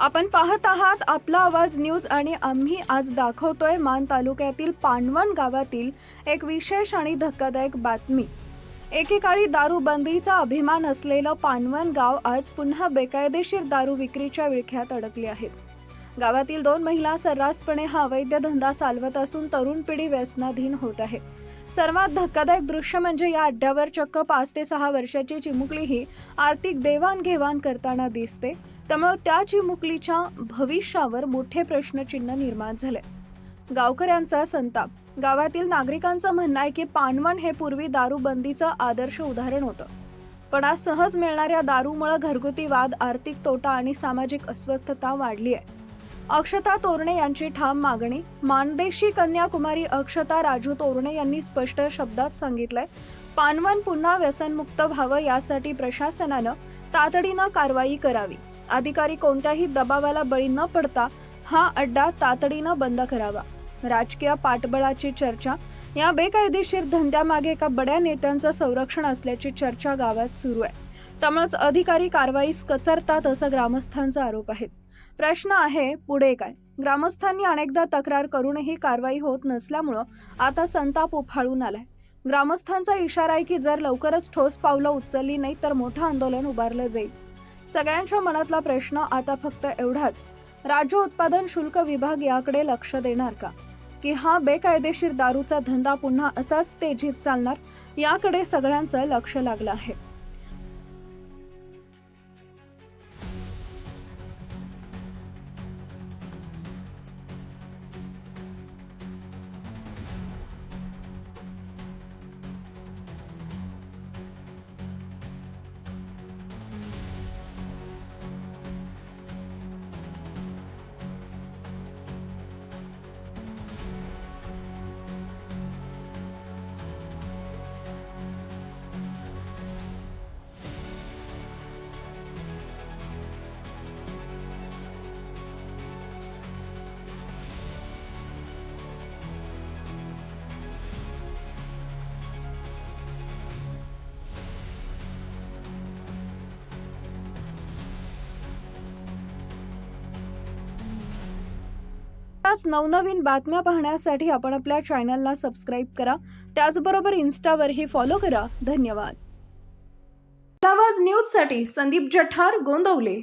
आपण पाहत आहात आपला आवाज न्यूज आणि आम्ही आज दाखवतोय मान तालुक्यातील पानवण गावातील एक विशेष आणि धक्कादायक बातमी. एकेकाळी दारूबंदीचा अभिमान असलेलं पानवण गाव आज पुन्हा बेकायदेशीर दारू विक्रीच्या विळख्यात अडकले आहेत गावातील दोन महिला सर्रासपणे हा अवैध धंदा चालवत असून तरुण पिढी व्यसनाधीन होत आहे. सर्वात धक्कादायक दृश्य म्हणजे या अड्ड्यावर चक्क पाच ते सहा वर्षाची चिमुकलीही आर्थिक देवाणघेवाण करताना दिसते. त्यामुळे त्या चिमुकलीच्या भविष्यावर मोठे प्रश्नचिन्ह निर्माण झाले. गावकऱ्यांचा संताप. गावातील नागरिकांचं म्हणणं आहे की पानवण हे पूर्वी दारूबंदीचं आदर्श उदाहरण होतं. पण आज सहज मिळणाऱ्या दारूमुळे घरगुती वाद आर्थिक तोटा आणि सामाजिक अस्वस्थता वाढली आहे. अक्षता तोरणे यांची ठाम मागणी. मानदेशी कन्याकुमारी अक्षता राजू तोरणे यांनी स्पष्ट शब्दात सांगितलंय पानवन पुन्हा व्यसनमुक्त व्हावं यासाठी प्रशासनानं तातडीनं कारवाई करावी. अधिकारी कोणत्याही दबावाला बळी न पडता हा अड्डा तातडीनं बंद करावा. राजकीय पाठबळाची चर्चा या बेकायदेशीर धंद्यामागे एका बड्या नेत्यांचं संरक्षण असल्याची चर्चा गावात सुरू आहे. त्यामुळेच अधिकारी कारवाईस कचरतात असं ग्रामस्थांचा आरोप आहे प्रश्न आहे पुढे काय? ग्रामस्थांनी अनेकदा तक्रार करूनही कारवाई होत नसल्यामुळं आता संताप उफाळून आलाय. ग्रामस्थांचा इशारा आहे की जर लवकरच ठोस पावलं उचलली नाही तर मोठं आंदोलन उभारलं जाईल. सगळ्यांच्या मनातला प्रश्न आता फक्त एवढाच. राज्य उत्पादन शुल्क विभाग याकडे लक्ष देणार का? की हा बेकायदेशीर दारूचा धंदा पुन्हा असाच तेजीत चालणार? याकडे सगळ्यांचं लक्ष लागलं आहे. आज नवनवीन बातम्या पाहण्यासाठी आपण आपल्या चॅनलला सबस्क्राईब करा. त्याचबरोबर इन्स्टावरही फॉलो करा. धन्यवाद. आवाज न्यूजसाठी संदीप जठार गोंदवले.